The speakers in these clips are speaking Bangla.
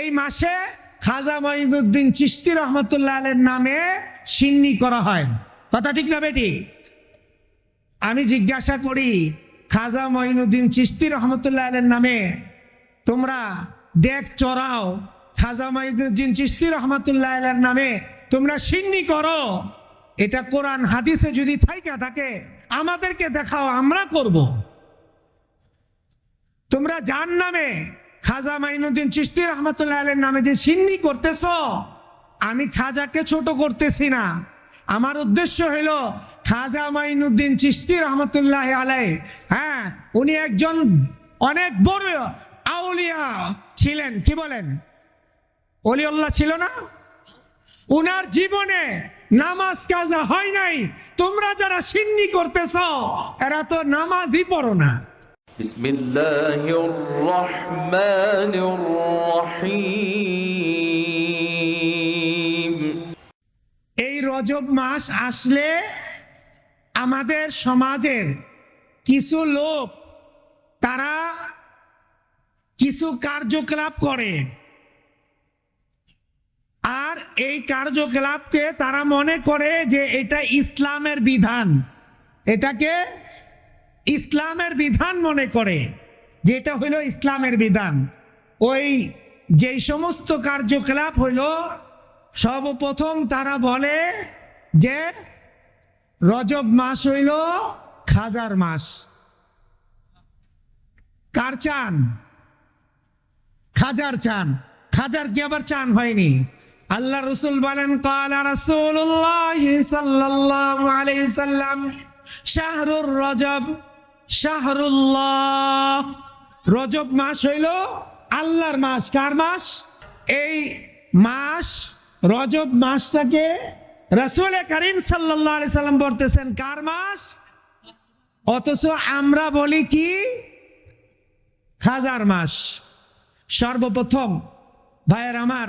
এই মাসে খাজা মঈনুদ্দিন চিস্তি রহমতুল্লাহ আলের নামে সিন্নি করা হয়। কথা ঠিক না বেটি? আমি জিজ্ঞাসা করি, খাজা মঈনুদ্দিন চিস্তি রহমতুল্লাহ আলের নামে তোমরা ডেক চড়াও, খাজা মঈনুদ্দিন চিস্তি রহমতুল্লাহ আলের নামে তোমরা সিন্নি করো। এটা কোরআন হাদিসে যদি থাইকা থাকে, আমাদেরকে দেখাও, আমরা করব। তোমরা যার নামে খাজা মাইনুদ্দিন চিস্তি রহমতুল্লাহ আলের নামে যে সিন্নি করতেছ, আমি খাজাকে ছোট করতেছি না। আমার উদ্দেশ্য হইল খাজা মাইনুদ্দিন চিস্তি রহমতুল্লাহ আলাই হ্যাঁ উনি একজন অনেক বড় আউলিয়া ছিলেন। কি বলেন? অলিউল্লাহ ছিল না? উনার জীবনে নামাজ কাজা হয় নাই। তোমরা যারা সিন্নি করতেছ, এরা তো নামাজই পড়ো না। بسم الله الرحمن الرحيم এই রজব মাস আসলে আমাদের সমাজের কিছু লোক তারা কিছু কার্যকলাপ করে আর এই কার্যকলাপকে তারা মনে করে যে এটা ইসলামের বিধান এটাকে ইসলামের বিধান মনে করে যে এটা হইল ইসলামের বিধান। ওই যেই সমস্ত কার্যকলাপ হইল সর্বপ্রথম তারা বলে যে রজব মাস হইল খাজার মাস। কার চান? খাজার চান। খাজার কি আবার চান হয়নি? আল্লাহ রসুল বলেন, কালা আলাইহি সাল্লাম, শাহরুর রজব শাহরুল্লাহ। রজব মাস হইল আল্লাহর মাস, কার মাস? এই মাস, রজব মাসটাকে রাসূল করিম আলাইহি সাল্লাম বলতেছেন, কার মাস? অথচ আমরা বলি কি? হাজার মাস। সর্বপ্রথম, ভাইয়ের আমার,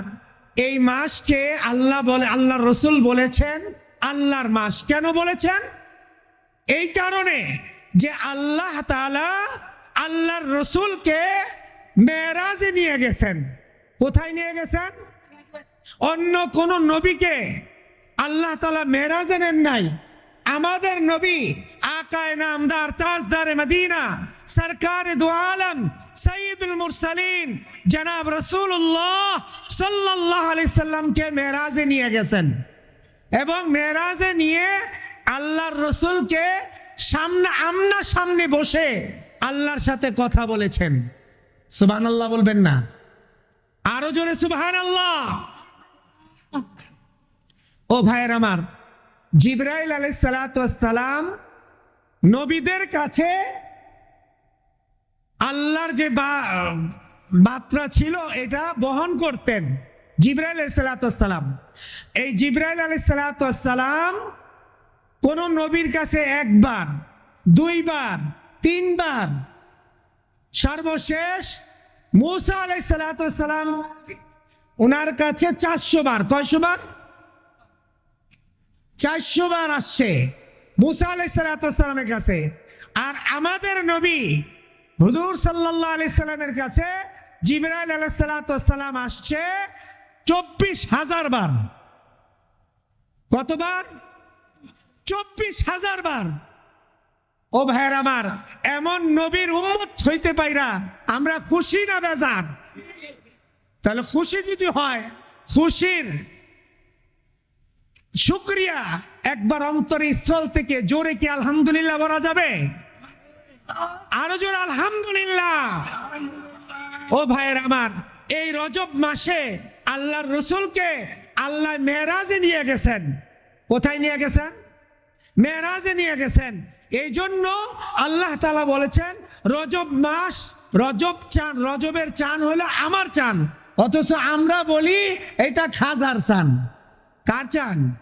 এই মাসকে আল্লাহ বলে আল্লাহ রসুল বলেছেন, আল্লাহর মাস। কেন বলেছেন? এই কারণে যে আল্লাহ তাআলা আল্লাহর রসুলকে মেরাজে নিয়ে গেছেন। কোথায় নিয়ে গেছেন? অন্য কোন নবীকে আল্লাহ তালা মেরাজে নেন নাই। আমাদের নবী আকায় নামদার, তাজদার মদিনা, সরকার দু আলম সঈদুল মুরসালিন, জনাব রসুল্লাহ সাল্লাহ আলি সাল্লামকে মেরাজে নিয়ে গেছেন। এবং মেরাজে নিয়ে আল্লাহর রসুলকে সামনে আমনা সামনে বসে আল্লাহর সাথে কথা বলেছেন। সুবহান আল্লাহ বলবেন না। আরও জোরে সুবহান আল্লাহ ও ভাইয়ের আমার, জিব্রাইল আলাই সালাম নবীদের কাছে আল্লাহর যে বার্তা ছিল, এটা বহন করতেন। জিব্রাইল আলাই সালাম। এই জিব্রাইল আলাই সালাম কোন নবীর কাছে একবার, দুইবার, তিনবার। সর্বশেষ মুসা আলাই সালাম ওনার কাছে চারশো বার, কয়শো বার? চারশো বার আসছে মুসা আলাই সালামের কাছে। আর আমাদের নবী হুদুর সাল্লাহ আলি সাল্লামের কাছে জিবরাইল আলাই সালাম আসছে চব্বিশ হাজার বার। কতবার? চব্বিশ হাজার বার। ও ভাইয়ের আমার, এমন নবীর উম্মত হইতে পাইরা আমরা খুশি না বেজার? তাহলে খুশি যদি হয়, খুশির শুক্রিয়া একবার অন্তরে স্থল থেকে জোরে কি আলহামদুলিল্লাহ বলা যাবে? আরও জোরে আলহামদুলিল্লাহ। ও ভাইয়ের আমার, এই রজব মাসে আল্লাহর রসুলকে আল্লাহ মেয়েরাজে নিয়ে গেছেন। কোথায় নিয়ে গেছেন? মেয়েরাজে নিয়ে গেছেন। এই জন্য আল্লাহ তালা বলেছেন, রজব মাস, রজব চান, রজবের চান হলো আমার চান। অথচ আমরা বলি, এটা খাজার চান। কার চান?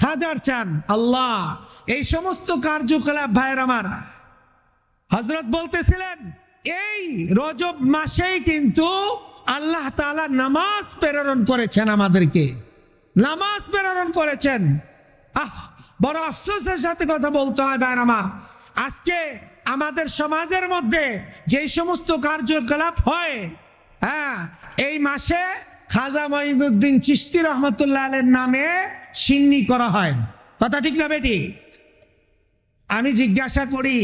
খাজার চান, আল্লাহ। এই সমস্ত কার্যকলাপ ভাইয়ের আমার। হজরত বলতেছিলেন, এই রজব মাসেই কিন্তু আল্লাহ তাআলা নামাজ প্রেরণ করেছেন আমাদেরকে। নামাজ প্রেরণ করেছেন। আহ! বড় আফসোসের সাথে কথা বলতে হয় ভাইয়ের আমার। আজকে আমাদের সমাজের মধ্যে যেই সমস্ত কার্যকলাপ হয় হ্যাঁ এই মাসে খাজা মঈনুদ্দিন চিস্তি রহমতুল্লাহ নামে সিন্নি করা হয়। কথা ঠিক না বেটি? আমি জিজ্ঞাসা করি,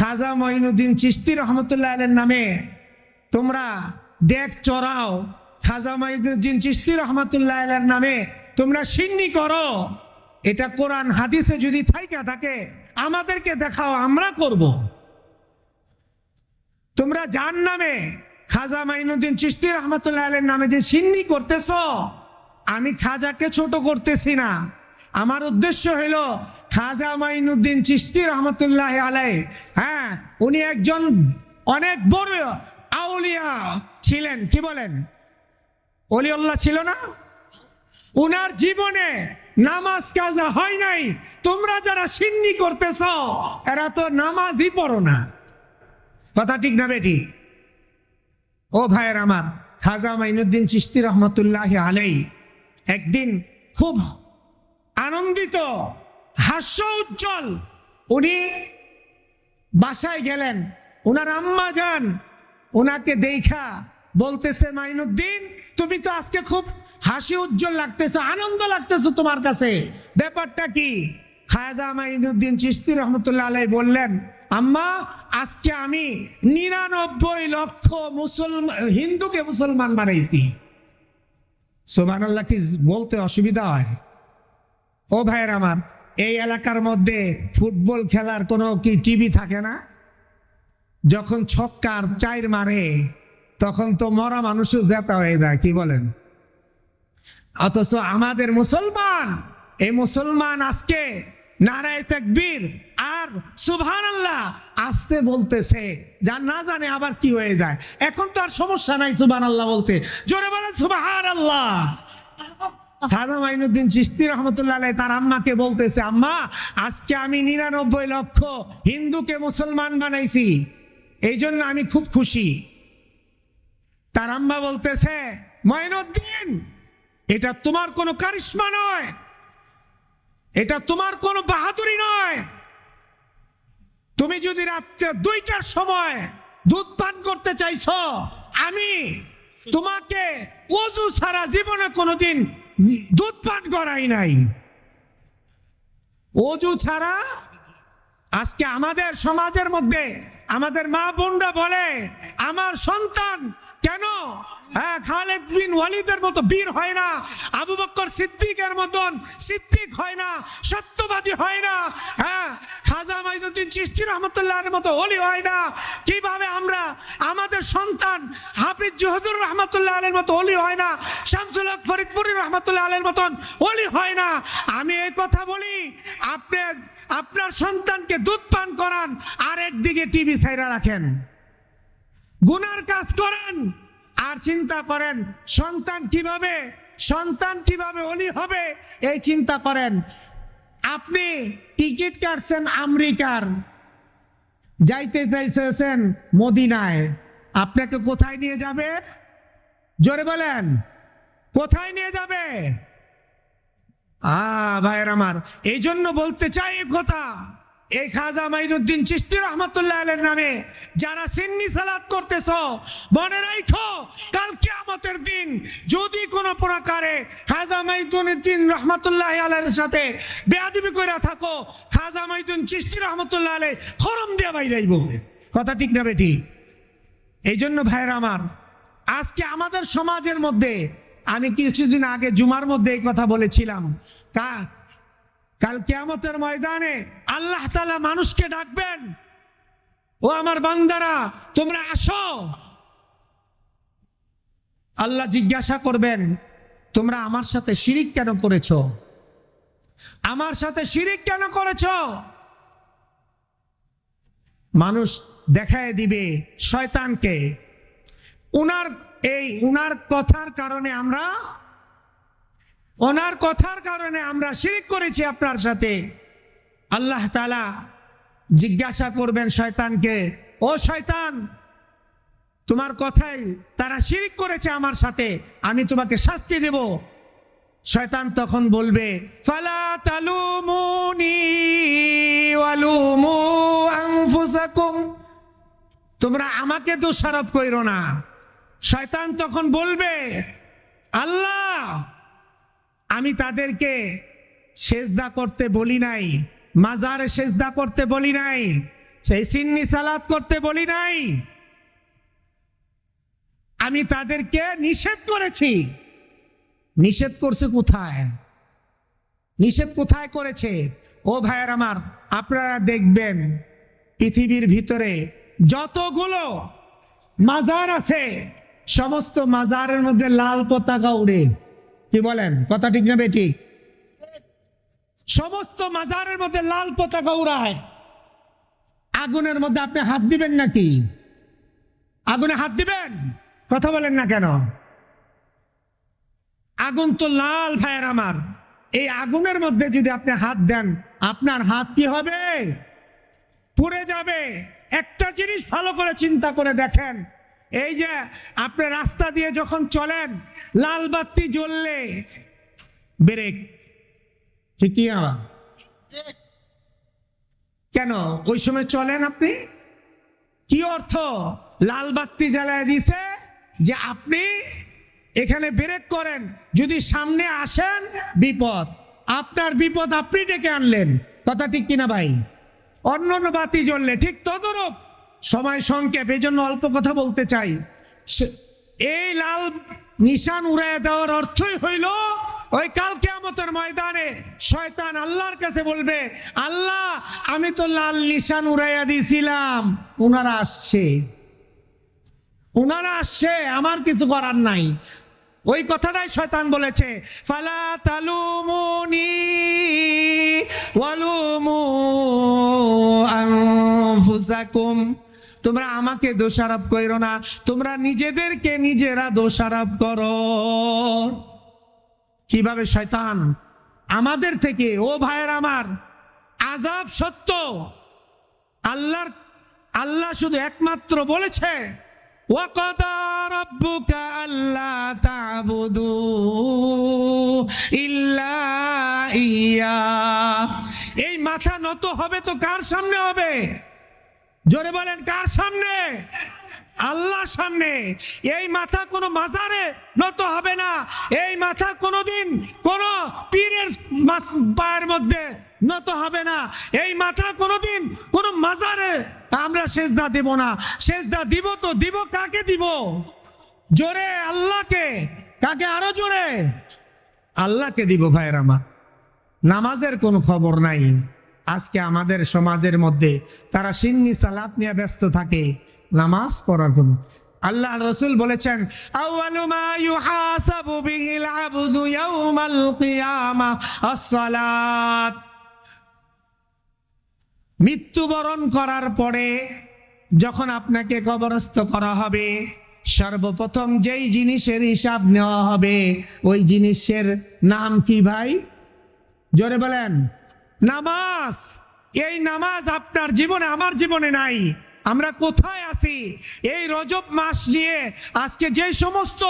খাজা মঈনুদ্দিন চিস্তি রহমতুল্লাহ আলের নামে তোমরা ডেক চড়াও, খাজা মঈনুদ্দিন চিস্তি রহমতুল্লাহ আলের নামে তোমরা সিন্নি করো। এটা কোরআন হাদিসে যদি থাইকা থাকে, আমাদেরকে দেখাও, আমরা করব। তোমরা যার নামে খাজা মাইনুদ্দিন চিস্তি রহমতুল্লাহ আলের নামে যে সিন্নি করতেছ, আমি খাজাকে ছোট করতেছি না। আমার উদ্দেশ্য হইল, খাজা মাইনুদ্দিন চিস্তি রহমতুল্লাহ আলাই হ্যাঁ উনি একজন অনেক বড় আউলিয়া ছিলেন। কি বলেন? অলিউল্লাহ ছিল না? উনার জীবনে নামাজ কাজা হয় নাই। তোমরা যারা সিন্নি করতেছ, এরা তো নামাজই পড়ো না। কথা ঠিক না বেটি? ও ভাইয়ের আমার, খাজা মাইনুদ্দিন চিস্তি রহমতুল্লাহ আলাই একদিন খুব আনন্দিত, হাস্য উজ্জ্বল, উনি বাসায় গেলেন। ওনার আম্মা যান ওনাকে দেখা, বলতেছে, মাইনুদ্দিন, তুমি তো আজকে খুব হাসি উজ্জ্বল লাগতেছো, আনন্দ লাগতেছো তোমার কাছে। ব্যাপারটা কি? খায়দা মাইনুদ্দিন চিস্তি রহমতুল্লাহ আলাই বললেন, আম্মা, আজকে আমি নিরানব্বই লক্ষ মুসলমান হিন্দুকে মুসলমান বানাইছি। সোমানাল্লাহ কি বলতে অসুবিধা হয়? ও ভাইয়ের আমার, এই এলাকার মধ্যে ফুটবল খেলার কোনো কি টিভি থাকে না? যখন ছক্কার চাইর মারে, তখন তো মরা মানুষও জেতা হয়ে যায়, কি বলেন? অথচ আমাদের মুসলমান এই মুসলমান আজকে নারায় তাকবীর আর সুবহান আল্লাহ আসতে বলতেছে। যা না জানে আবার কি হয়ে যায়। এখন তো আর সমস্যা নাই সুবহান আল্লাহ বলতে। জোরে বলেন সুবহান আল্লাহ খাজা মাইনুদ্দিন চিস্তি রহমতুল্লাহ তার আম্মাকে বলতেছে, আম্মা, আজকে আমি নিরানব্বই লক্ষ হিন্দুকে মুসলমান বানাইছি। এই জন্য আমি খুব খুশি। তার আম্মা বলতেছে ময়নুদ্দিন এটা তোমার কোনো কারিশ্মা নয়। এটা তোমার কোনো বাহাদুরি নয়। তুমি যদি রাত্রে দুইটার সময় দুধ পান করতে চাইছ, আমি তোমাকে অজু ছাড়া জীবনে কোনোদিন দুধ পান করাই নাই। অজু ছাড়া আজকে আমাদের সমাজের মধ্যে আমাদের মা বোনরা বলে, আমার সন্তান কেন? হ্যাঁ খালেদ বিন ওয়ালিদের মতো বীর হয় না, আবু বক্কর সিদ্দিকের মতন সিদ্দিক হয় না, সত্যবাদী হয় না হ্যাঁ খাজা মাইনুদ্দিন চিস্তি রহমতুল্লাহর মতো হলি হয় না। কীভাবে আমরা আমাদের সন্তান হাফিজ জহুদুর রহমতুল্লাহ আলের মতো হলি হয় না, শামসুল হক ফরিদপুরি রহমতুল্লাহ আলের মতন হলি হয় না? আমি এই কথা বলি, আপনি, আপনার সন্তানকে দুধ পান করান আর একদিকে টিভি সাইরা রাখেন। গুনার কাজ করেন, আর চিন্তা করেন, সন্তান কীভাবে সন্তান কীভাবে অলি হবে, এই চিন্তা করেন। আপনি টিকিট কাটছেন আমেরিকার, যাইতে চাইছেন মদিনায়। আপনাকে কোথায় নিয়ে যাবে? জোরে বলেন, কোথায় নিয়ে যাবে? আ, ভাইয়ের আমার এই জন্য বলতে চাই কথা। এই খাজা মাইনুদ্দিন চিস্তি রহমতুল্লাহ আলের নামে যারা সিন্নি সালাত করতেছ, মনে রাখো কাল কিয়ামতের দিন যদি কোনো প্রকারে খাজা মাইনুদ্দিন রহমতুল্লাহ আলের সাথে বেয়াদিবি করে থাকো, খাজা মাইনুদ্দিন চিস্তি রহমতুল্লাহ আলে খরম দিয়ে বাইরাইব। কথা ঠিক না বেটি? এই জন্য ভাইয়ের আমার, আজকে আমাদের সমাজের মধ্যে, আমি কিছুদিন আগে জুমার মধ্যে এই কথা বলেছিলাম, কা কাল কেয়ামতের ময়দানে আল্লাহ তালা মানুষকে ডাকবেন। ও আমার বান্দারা, তোমরা আসো। আল্লাহ জিজ্ঞাসা করবেন, তোমরা আমার সাথে শিরিক কেন করেছ? আমার সাথে শিরিক কেন করেছ? মানুষ দেখায় দিবে শয়তানকে। উনার, এই উনার কথার কারণে আমরা ওনার কথার কারণে আমরা শিরিক করেছি আপনার সাথে। আল্লাহ তালা জিজ্ঞাসা করবেন শয়তানকে, ও শয়তান, তোমার কথাই তারা শিরিক করেছে আমার সাথে, আমি তোমাকে শাস্তি দেব। শয়তান তখন বলবে, ফালা তালুমুনি তোমরা আমাকে দোষারোপ কইরো না। শয়তান তখন বলবে, আল্লাহ আমি তাদেরকে সেজদা করতে বলি নাই, মাজারে সেজদা করতে বলি নাই, সেই সিন্নি সালাত করতে বলি নাই। আমি তাদেরকে নিষেধ করেছি। নিষেধ করছে কোথায়? নিষেধ কোথায় করেছে? ও ভাইয়ের আমার, আপনারা দেখবেন পৃথিবীর ভিতরে যতগুলো মাজার আছে, সমস্ত মাজারের মধ্যে লাল পতাকা উড়ে। কি বলেন? কথা ঠিক না বেঠিক? সমস্ত মাজারের মধ্যে লাল পতাকা উড়ায়। আগুনের মধ্যে আপনি হাত দিবেন নাকি? আগুনে হাত দিবেন? কথা বলেন না কেন? আগুন তো লাল ভাইয়ের আমার। এই আগুনের মধ্যে যদি আপনি হাত দেন আপনার হাত কি হবে? পুড়ে যাবে। একটা জিনিস ভালো করে চিন্তা করে দেখেন। এই যে আপনি রাস্তা দিয়ে যখন চলেন লাল বাতি জ্বললে ব্রেক। ঠিক কেন? ওই সময় চলেন আপনি? কি অর্থ? লাল বাতি জ্বালায় দিছে যে আপনি এখানে ব্রেক করেন যদি সামনে আসেন বিপদ। আপনার বিপদ আপনি ডেকে আনলেন। কথা ঠিক কিনা ভাই? অন্য অন্য বাতি জ্বললে ঠিক তদরূপ। সময় সংক্ষেপ, এই জন্য অল্প কথা বলতে চাই। এই লাল নিশান উড়াইয়া দেওয়ার অর্থই হইল, ওই কাল কেয়ামতের ময়দানে শয়তান আল্লাহর কাছে বলবে, আল্লাহ, আমি তো লাল নিশান উড়াইয়া দিয়েছিলাম ওনারা আসছে। ওনারা আসছে, আমার কিছু করার নাই। ওই কথাটাই শয়তান বলেছে, ফালা তালুমুনি ওয়ালুমু আনফুসাকুম। তোমরা আমাকে দোষারোপ করো না। তোমরা নিজেদেরকে নিজেরা দোষারোপ করো। কীভাবে শয়তান? আমাদের থেকে, ও ভাইয়ের আমার আজাব সত্য। আল্লাহর, আল্লাহ শুধু একমাত্র বলেছে এই মাথা নত হবে তো কার সামনে হবে? জোরে বলেন, কার সামনে? আল্লাহর সামনে। এই মাথা কোনো মাজারে নত হবে না। এই মাথা কোনোদিন কোনো পীরের পায়ের মধ্যে নত হবে না। এই মাথা কোনোদিন কোনো মাজারে আমরা সেজদা দেব না। সেজদা দিব তো দিব, কাকে দিব? জোরে, আল্লাহকে। কাকে আরও জোরে? আল্লাহকে দিব ভাইয়ের আমার। নামাজের কোনো খবর নাই। আজকে আমাদের সমাজের মধ্যে তারা সিন্নি সালাত নিয়ে ব্যস্ত থাকে, নামাজ পড়ার কোনো আল্লাহ রসুল বলেছেন মৃত্যুবরণ করার পরে যখন আপনাকে কবরস্থ করা হবে, সর্বপ্রথম যেই জিনিসের হিসাব নেওয়া হবে, ওই জিনিসের নাম কি ভাই? জোরে বলেন। নামাজ। এই নামাজ আপনার জীবনে, আমার জীবনে নাই। আমরা কোথায় আছি? এই রজব মাস নিয়ে আজকে যে সমস্ত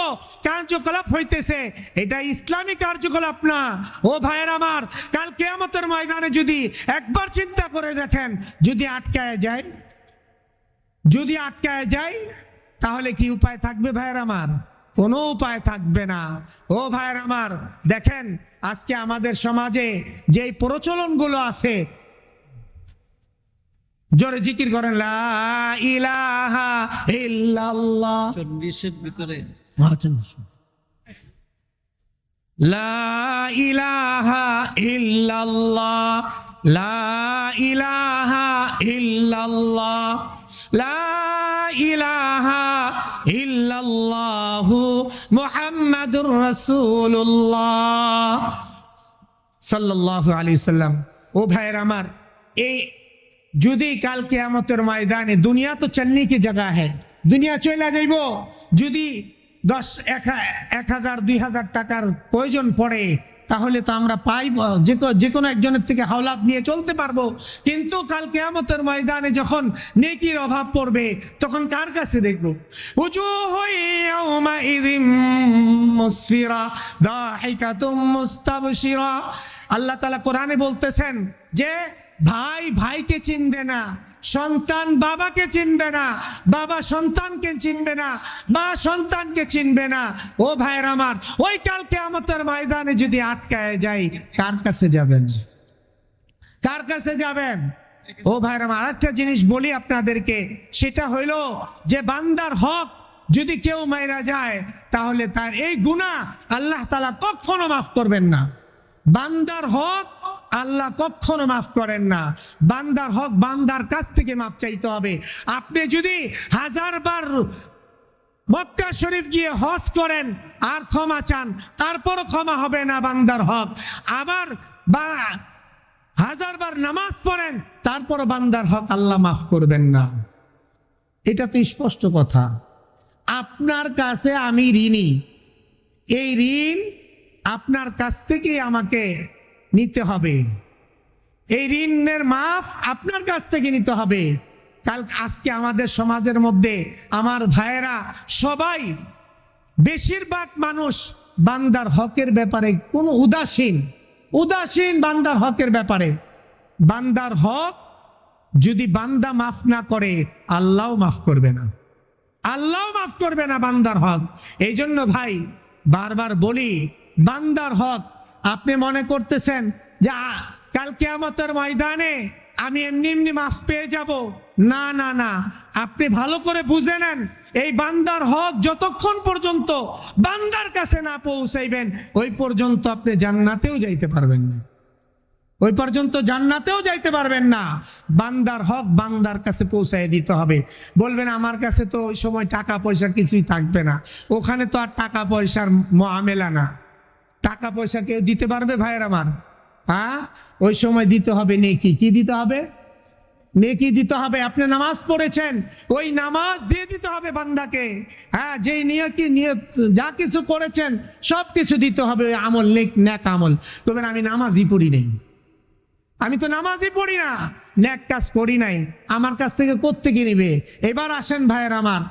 কার্যকলাপ হইতেছে, এটা ইসলামী কার্যকলাপ না। ও ভাইয়ের আমার, কাল কেয়ামতের ময়দানে যদি একবার চিন্তা করে দেখেন, যদি আটকায় যায়, যদি আটকায় যায়, তাহলে কি উপায় থাকবে ভাইয়ের আমার? কোনো উপায় থাকবে না। ও ভাইয়ের আমার দেখেন আজকে আমাদের সমাজে যেই প্রচলনগুলো আছে জোরে জিকির করেন লা ইলাহা ইল্লাল্লাহ। চল্লিশের ভিতরে। লা ইলাহা ইল্লাল্লাহ। লা ইলাহা ইল্লাল্লাহ। লা ইলাহা ইল্লাল্লাহু মুহাম্মাদুর রসুল্লাহ সাল্লাহ আলাইহি সাল্লাম। ও ভাইয়ের আমার, এই যদি কাল কেয়ামতের ময়দানে দুনিয়া তো চলনি কি জায়গা है দুনিয়া চলে যাইব। যদি দশ এক হাজার, দুই হাজার টাকার প্রয়োজন পড়ে তাহলে তো আমরা পাই যে যে কোনো একজনের থেকে হাওলাত নিয়ে চলতে পারব। কিন্তু কাল কেয়ামতের ময়দানে যখন নেকির অভাব পড়বে, তখন কার কাছে দেখব? মুস্তাবশিরা। আল্লাহ তাআলা কোরআনে বলতেছেন যে, ভাই ভাইকে চিনবে না। সন্তান বাবাকে চিনবে না, বাবা সন্তানকে চিনবে না, মা সন্তানকে চিনবে না। ও ভাইয়ের আমার, ওই কালকে আমাদের ময়দানে যদি আটকায় যাই কার কাছে যাবেন? কার কাছে যাবেন? ও ভাইরা আমার, আরেকটা জিনিস বলি আপনাদেরকে, সেটা হইল যে বান্দার হক যদি কেউ মাইরা যায়, তাহলে তার এই গুণা আল্লাহ তালা কখনো মাফ করবেন না। বান্দার হক আল্লাহ কখনো মাফ করেন না। বান্দার হক বান্দার কাছ থেকে মাফ চাইতে হবে। আপনি যদি হাজার বার মক্কা শরীফ গিয়ে হজ করেন, আর ক্ষমা চান, তারপরও ক্ষমা হবে না বান্দার হক। আবার বা হাজার বার নামাজ পড়েন তারপর বান্দার হক আল্লাহ মাফ করবেন না। এটা তো স্পষ্ট কথা। আপনার কাছে আমি ঋণী। এই ঋণ আপনার কাছ থেকেই আমাকে নিতে হবে। এই ঋণের মাফ আপনার কাছ থেকে নিতে হবে। কাল আজকে আমাদের সমাজের মধ্যে আমার ভাইয়েরা সবাই বেশিরভাগ মানুষ বান্দার হকের ব্যাপারে কোনো উদাসীন উদাসীন বান্দার হকের ব্যাপারে। বান্দার হক যদি বান্দা মাফ না করে আল্লাহও মাফ করবে না। আল্লাহ মাফ করবে না বান্দার হক। এই জন্য ভাই, বারবার বলি, বান্দার হক আপনি মনে করতেছেন যে কালকে আমাদের ময়দানে আমি এমনি এমনি মাফ পেয়ে যাব? না না না। আপনি ভালো করে বুঝে নেন, এই বান্দার হক যতক্ষণ পর্যন্ত বান্দার কাছে না পৌঁছাইবেন, ওই পর্যন্ত আপনি জান্নাতেও যাইতে পারবেন না। ওই পর্যন্ত জান্নাতেও যাইতে পারবেন না। বান্দার হক বান্দার কাছে পৌঁছায় দিতে হবে। বলবেন, আমার কাছে তো ওই সময় টাকা পয়সা কিছুই থাকবে না। ওখানে তো আর টাকা পয়সার মামেলা না। টাকা পয়সা কেউ দিতে পারবে, ভাইয়ের আমার? হ্যাঁ? ওই সময় দিতে হবে নেকি। কি দিতে হবে? নেকি দিতে হবে। আপনি নামাজ পড়েছেন, ওই নামাজ দিয়ে দিতে হবে বান্দাকে। হ্যাঁ যেই নিয়ে কি নিয়ে যা কিছু করেছেন, সব কিছু দিতে হবে। ওই আমল নেক, ন্যাক আমল। তবে আমি নামাজই পড়ি নেই। আমি তো নামাজই পড়ি না। ন্যাক কাজ করি নাই। আমার কাছ থেকে কোত্থেকে নিবে? এবার আসেন, ভাইয়ের আমার।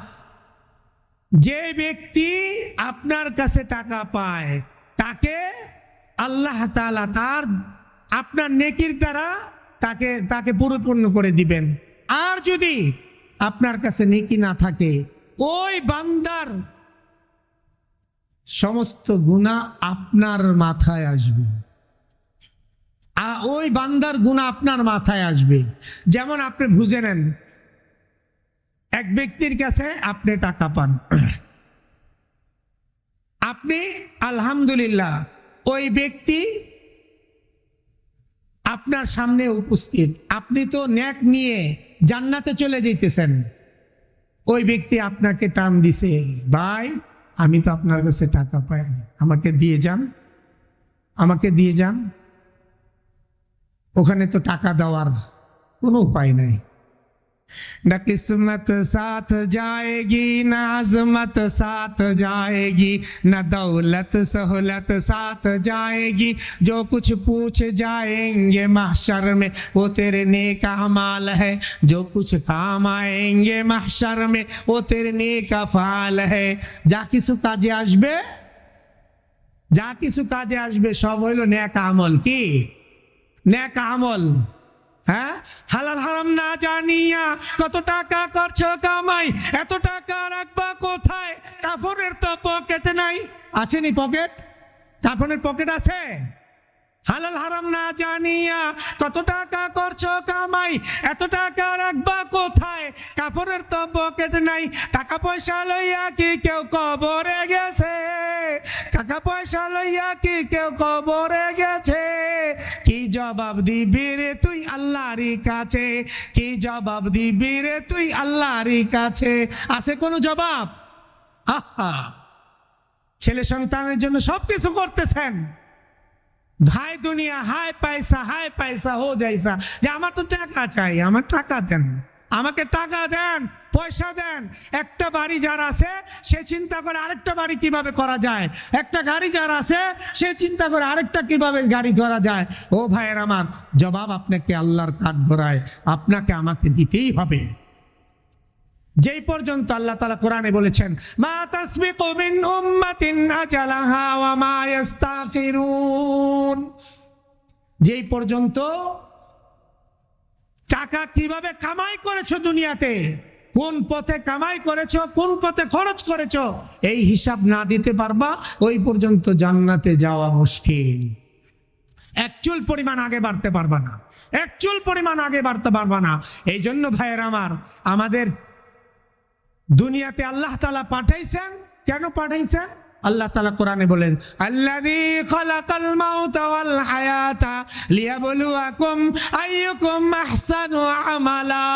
যে ব্যক্তি আপনার কাছে টাকা পায় তাকে আল্লাহ তাআলা তার আপনার নেকির দ্বারা তাকে তাকে পরিপূর্ণ করে দিবেন। আর যদি আপনার কাছে নেকি না থাকে, ওই বান্দার সমস্ত গুণা আপনার মাথায় আসবে। ওই বান্দার গুণা আপনার মাথায় আসবে। যেমন আপনি বুঝে নেন, এক ব্যক্তির কাছে আপনি টাকা পান। আপনি, আলহামদুলিল্লাহ, ওই ব্যক্তি আপনার সামনে উপস্থিত। আপনি তো ন্যাক নিয়ে জান্নাতে চলে যেতেছেন ওই ব্যক্তি আপনাকে টান দিছে, ভাই, আমি তো আপনার কাছে টাকা পাই আমাকে দিয়ে যান, আমাকে দিয়ে যান। ওখানে তো টাকা দেওয়ার কোনো উপায় নাই। न किस्मत साथ जाएगी न आजमत साथ जाएगी न दौलत सहूलत साथ जाएगी जो कुछ पूछ जाएंगे महशर में वो तेरे नेक अमाल है जो कुछ काम आएंगे महशर में वो तेरे नेक अफाल है যা কিছু কাজে আসবে যা কিছু কাজে আসবে সব হইল ন্যাক আমল কি ন্যাক আমল হ্যাঁ? হালাল হারাম না জানিয়া কত টাকা করছ কামাই? এত টাকা রাখবা কোথায়? কাপড়ের তো পকেট নাই। আছে নি পকেট কাপড়ের পকেট আছে? হালাল হারাম না জানিয়া কত টাকা করছ কামাই? এত টাকা রাখবা কোথায়? কাপড়ের তো পকেট নাই। টাকা পয়সা লইয়া কি কেউ কবরে গেছে? টাকা পয়সা লইয়া কি কেউ কবরে গেছে? কি জবাব দিবি রে তুই আল্লাহরই কাছে? কি জবাব দিবি রে তুই আল্লাহরই কাছে? আছে কোনো জবাব? আহা! ছেলে সন্তানের জন্য সবকিছু করতেছেন। হাই দুনিয়া হাই পয়সা হাই পয়সা, হো যাইসা যে আমার তো টাকা চাই, আমার টাকা দেন। আমাকে টাকা দেন, পয়সা দেন। একটা বাড়ি যার আছে, সে চিন্তা করে আরেকটা বাড়ি কীভাবে করা যায়? একটা গাড়ি যার আছে, সে চিন্তা করে আরেকটা কীভাবে গাড়ি করা যায়? ও ভাইয়ের আমার, জবাব আপনাকে আল্লাহর কাঠ ঘোরায় আপনাকে আমাকে দিতেই হবে। যেই পর্যন্ত আল্লাহ তালা কোরআনে বলেছেন, মা তাসবিকু মিন উম্মাতিন আজালাহা ওয়া মা যেই পর্যন্ত টাকা কীভাবে কামাই করেছ দুনিয়াতে, কোন পথে কামাই করেছ, কোন পথে খরচ করেছ, এই হিসাব না দিতে পারবা, ওই পর্যন্ত জান্নাতে যাওয়া মুশকিল। এক চুল পরিমাণ আগে বাড়তে পারবা না। এক চুল পরিমাণ আগে বাড়তে পারবা না। এই জন্য ভাইয়ের আমার, আমাদের দুনিয়াতে আল্লাহ তালা পাঠাইছেন? কেন পাঠাইছেন? আল্লাহ তালা কোরআনে বলেন ওয়াল হায়াতা আহসানু আমালা।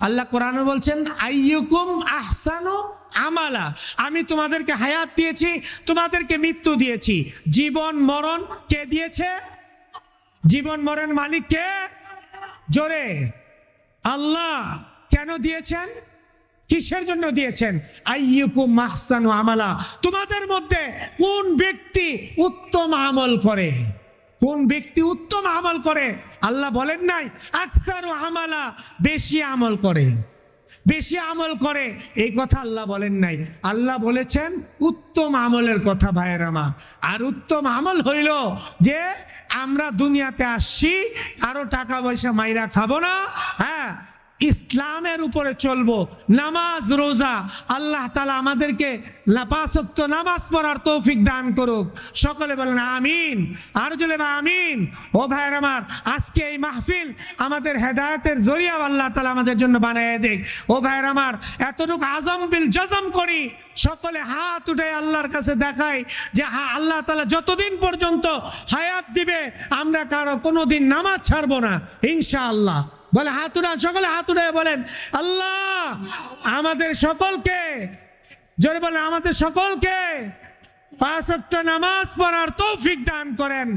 আল্লাহ কোরআনে বলছেন, আইয়ুকুম আহসানু আমালা। আমি তোমাদেরকে হায়াত দিয়েছি, তোমাদেরকে মৃত্যু দিয়েছি। জীবন, মরণ কে দিয়েছে? জীবন, মরণ মালিক কে? জোরে। আল্লাহ কেন দিয়েছেন? কিসের জন্য দিয়েছেন? আইয়ুকুম মাহসানু আমালা। তোমাদের মধ্যে কোন ব্যক্তি উত্তম আমল করে? কোন ব্যক্তি উত্তম আমল করে? আল্লাহ বলেন নাই আক্তারু আমালা, বেশি আমল করে। বেশি আমল করে, এই কথা আল্লাহ বলেন নাই। আল্লাহ বলেছেন, উত্তম আমলের কথা ভাইয়ের আমার। আর উত্তম আমল হইল যে, আমরা দুনিয়াতে আসছি, কারও টাকা পয়সা মাইরা খাব না হ্যাঁ ইসলামের উপরে চলবো। নামাজ, রোজা, আল্লাহ তালা আমাদেরকে লাপাসক্ত নামাজ পড়ার তৌফিক দান করুক। সকলে বলেন, আমিন। আর জলে বা আমিন। ও ভাইয়ের আমার, আজকে এই মাহফিল আমাদের হেদায়তের জরিয়া আল্লাহ তালা আমাদের জন্য বানিয়ে দেখ ও ভাইয়ের আমার, এতটুকু আজম বিল জজম করি, সকলে হাত উঠে আল্লাহর কাছে দেখাই যে হা, আল্লাহ তালা যতদিন পর্যন্ত হায়াত দিবে, আমরা কারও কোনোদিন নামাজ ছাড়বো না, ইনশাআল্লাহ। বলে হাত উঠান সকলে হাত উঠে বলেন, আল্লাহ, আমাদের সকলকে জোরে বলেন, আমাদের সকলকে পাঁচ নামাজ পড়ার তৌফিক দান করেন।